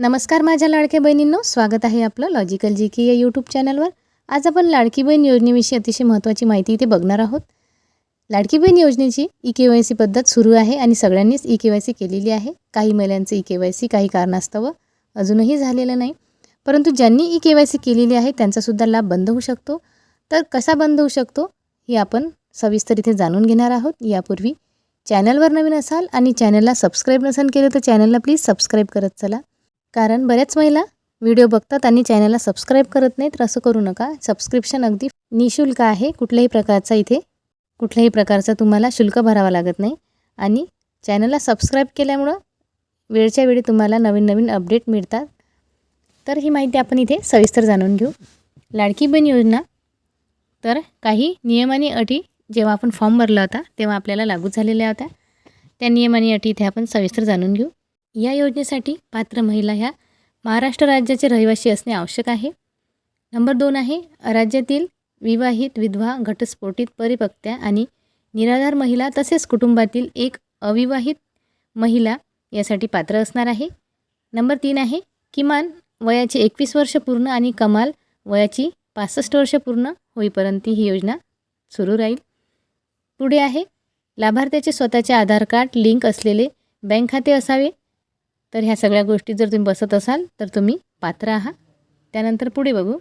नमस्कार माझ्या लाडक्या बहिणींनो स्वागत आहे आपलं लॉजिकल जी की या यूट्यूब चॅनलवर आज आपण लाडकी बहीण योजनेविषयी अतिशय महत्त्वाची माहिती इथे बघणार आहोत. लाडकी बहीण योजनेची ई के वाय सी पद्धत सुरू आहे आणि सगळ्यांनीच ई के वाय सी केलेली आहे. काही महिलांचं ई के वाय सी काही कारणास्तव अजूनही झालेलं नाही. परंतु ज्यांनी ई के वाय सी केलेली आहे त्यांचासुद्धा लाभ बंद होऊ शकतो. तर कसा बंद होऊ शकतो हे आपण सविस्तर इथे जाणून घेणार आहोत. यापूर्वी चॅनलवर नवीन असाल आणि चॅनलला सबस्क्राईब नसेल केलं तर चॅनलला प्लीज सबस्क्राईब करत चला. कारण बऱ्याच महिला व्हिडिओ बघतात आणि चॅनलला सबस्क्राईब करत नाहीत तर असं करू नका. सबस्क्रिप्शन अगदी निशुल्क आहे कुठल्याही प्रकारचा इथे कुठल्याही प्रकारचा तुम्हाला शुल्क भरावा लागत नाही. आणि चॅनलला सबस्क्राईब केल्यामुळं वेळच्या वेळी तुम्हाला नवीन नवीन अपडेट मिळतात. तर ही माहिती आपण इथे सविस्तर जाणून घेऊ. लाडकी बहीण योजना. तर काही नियम आणि अटी जेव्हा आपण फॉर्म भरला होता तेव्हा आपल्याला लागू झालेल्या होत्या. त्या नियम आणि अटी इथे आपण सविस्तर जाणून घेऊ. या योजनेसाठी पात्र महिला ह्या महाराष्ट्र राज्याचे रहिवासी असणे आवश्यक आहे. नंबर दोन आहे राज्यातील विवाहित विधवा घटस्फोटित परिपक्त्या आणि निराधार महिला तसेच कुटुंबातील एक अविवाहित महिला यासाठी पात्र असणार आहे. नंबर तीन आहे किमान वयाचे एकवीस वर्ष पूर्ण आणि कमाल वयाची पासष्ट वर्ष पूर्ण होईपर्यंत ही योजना सुरू राहील. पुढे आहे लाभार्थ्याचे स्वतःचे आधार कार्ड लिंक असलेले बँक खाते असावे. तर ह्या सगळ्या गोष्टी जर तुम्ही बसत असाल तर तुम्ही पात्र आहात. त्यानंतर पुढे बघू.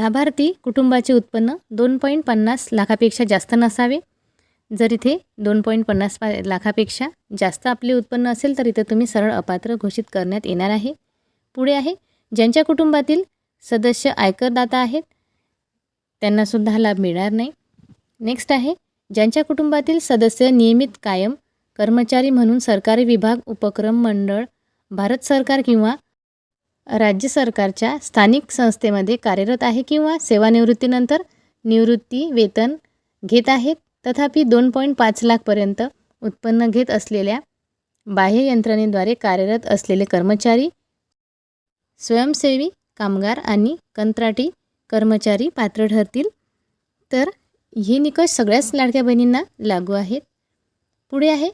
लाभार्थी कुटुंबाचे उत्पन्न दोन पॉईंट पन्नास लाखापेक्षा जास्त नसावे. जर इथे दोन पॉईंट पन्नास पा लाखापेक्षा जास्त आपले उत्पन्न असेल तर इथं तुम्ही सरळ अपात्र घोषित करण्यात येणार आहे. पुढे आहे ज्यांच्या कुटुंबातील सदस्य आयकरदाता आहेत त्यांनासुद्धा लाभ मिळणार नाही. नेक्स्ट आहे ज्यांच्या कुटुंबातील सदस्य नियमित कायम कर्मचारी म्हणून सरकारी विभाग उपक्रम मंडळ भारत सरकार किंवा राज्य सरकारच्या स्थानिक संस्थेमध्ये कार्यरत आहे किंवा सेवानिवृत्तीनंतर निवृत्ती वेतन घेत आहेत तथापि दोन पॉईंट पाच लाखपर्यंत उत्पन्न घेत असलेल्या बाह्य यंत्रणेद्वारे कार्यरत असलेले कर्मचारी स्वयंसेवी कामगार आणि कंत्राटी कर्मचारी पात्र ठरतील. तर हे निकष सगळ्याच लाडक्या बहिणींना लागू आहेत. पुढे आहे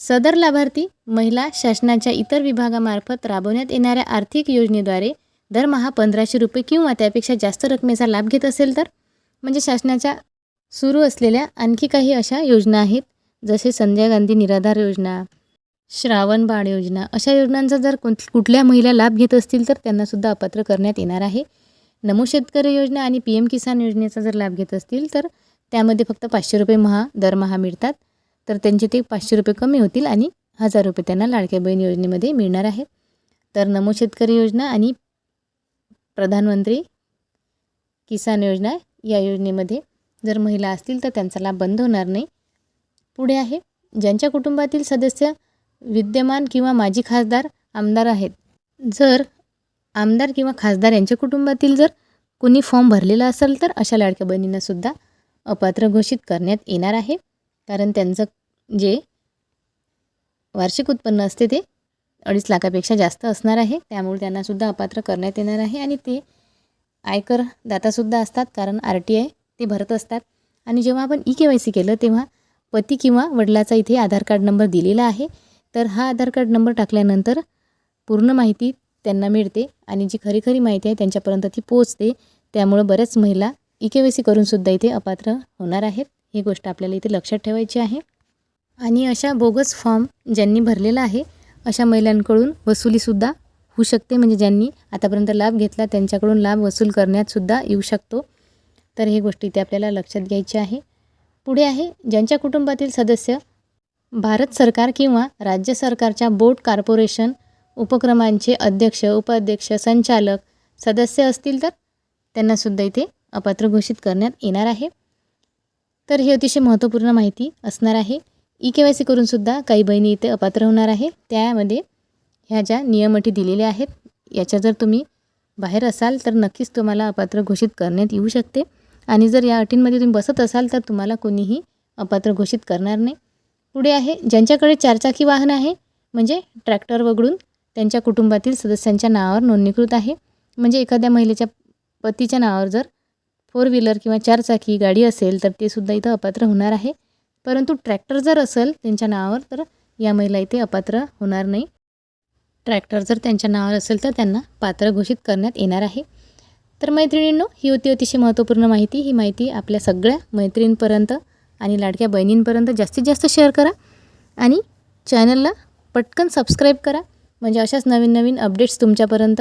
सदर लाभार्थी महिला शासनाच्या इतर विभागामार्फत राबवण्यात येणाऱ्या आर्थिक योजनेद्वारे दरमहा पंधराशे रुपये किंवा त्यापेक्षा जास्त रकमेचा लाभ घेत असेल तर? म्हणजे शासनाच्या सुरू असलेल्या आणखी काही अशा योजना आहेत? जसे संजय गांधी निराधार योजना श्रावण बाळ योजना अशा योजनांचा जर कोण कुठल्या महिला लाभ घेत असतील तर त्यांनासुद्धा अपात्र करण्यात येणार आहे. नमो शेतकरी योजना आणि पी एम किसान योजनेचा जर लाभ घेत असतील तर त्यामध्ये फक्त पाचशे रुपये महा दरमहा मिळतात. तर त्यांचे ते पाचशे रुपये कमी होतील आणि हजार रुपये त्यांना लाडक्या बहीण योजनेमध्ये मिळणार आहे. तर नमो शेतकरी योजना आणि प्रधानमंत्री किसान योजना या योजनेमध्ये जर महिला असतील तर त्यांचा लाभ बंद होणार नाही. पुढे आहे ज्यांच्या कुटुंबातील सदस्य विद्यमान किंवा माजी खासदार आमदार आहेत. जर आमदार किंवा खासदार यांच्या कुटुंबातील जर कोणी फॉर्म भरलेला असेल तर अशा लाडक्या बहिणींनासुद्धा अपात्र घोषित करण्यात येणार आहे. कारण त्यांचं जे वार्षिक उत्पन्न असते ते अडीच लाखापेक्षा जास्त असणार आहे. त्यामुळे त्यांनासुद्धा अपात्र करण्यात येणार आहे आणि ते आयकर दातासुद्धा असतात कारण आर टी आय ते भरत असतात. आणि जेव्हा आपण ई के वाय सी केलं तेव्हा पती किंवा वडिलाचा इथे आधार कार्ड नंबर दिलेला आहे. तर हा आधार कार्ड नंबर टाकल्यानंतर पूर्ण माहिती त्यांना मिळते आणि जी खरी खरी माहिती आहे त्यांच्यापर्यंत ती पोचते त्यामुळं बऱ्याच महिला ई के वाय सी करूनसुद्धा इथे अपात्र होणार आहेत. ही गोष्ट आपल्याला इथे लक्षात ठेवायची आहे. आणि अशा बोगस फॉर्म ज्यांनी भरलेला आहे अशा महिलांकडून वसुलीसुद्धा होऊ शकते. म्हणजे ज्यांनी आतापर्यंत लाभ घेतला त्यांच्याकडून लाभ वसूल करण्यातसुद्धा येऊ शकतो. तर ही गोष्ट इथे आपल्याला लक्षात घ्यायची आहे. पुढे आहे ज्यांच्या कुटुंबातील सदस्य भारत सरकार किंवा राज्य सरकारच्या बोर्ड कॉर्पोरेशन उपक्रमांचे अध्यक्ष उपाध्यक्ष संचालक सदस्य असतील तर त्यांनासुद्धा इथे अपात्र घोषित करण्यात येणार आहे. तर ही अतिशय महत्त्वपूर्ण माहिती असणार आहे. ई के वाय सी करूनसुद्धा काही बहिणी इथे अपात्र होणार आहे. त्यामध्ये ह्या ज्या नियमअटी दिलेल्या आहेत याच्या जर तुम्ही बाहेर असाल तर नक्कीच तुम्हाला अपात्र घोषित करण्यात येऊ शकते. आणि जर या अटींमध्ये तुम्ही बसत असाल तर तुम्हाला कोणीही अपात्र घोषित करणार नाही. पुढे आहे ज्यांच्याकडे चारचाकी वाहन आहे म्हणजे ट्रॅक्टर वगळून त्यांच्या कुटुंबातील सदस्यांच्या नावावर नोंदणीकृत आहे. म्हणजे एखाद्या महिलेच्या पतीच्या नावावर जर फोर व्हीलर किंवा चारचाकी गाडी असेल तर ते सुद्धा इथं अपात्र होणार आहे. परंतु ट्रॅक्टर जर असेल त्यांच्या नावावर तर या महिला इथे अपात्र होणार नाही. ट्रॅक्टर जर त्यांच्या नावावर असेल तर त्यांना पात्र घोषित करण्यात येणार आहे. तर मैत्रिणींनो ही होती अतिशय महत्त्वपूर्ण माहिती. ही माहिती आपल्या सगळ्या मैत्रिणींपर्यंत आणि लाडक्या बहिणींपर्यंत जास्तीत जास्त शेअर करा आणि चॅनलला पटकन सबस्क्राईब करा. म्हणजे अशाच नवीन नवीन अपडेट्स तुमच्यापर्यंत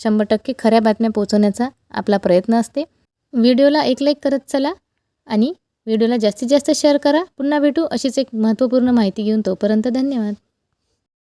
शंभर टक्के खऱ्या बातम्या पोहोचवण्याचा आपला प्रयत्न असते. व्हिडिओला एक लाईक करत चला आणि व्हिडिओला जास्तीत जास्त शेअर करा. पुन्हा भेटू अशीच एक महत्त्वपूर्ण माहिती घेऊन तोपर्यंत धन्यवाद.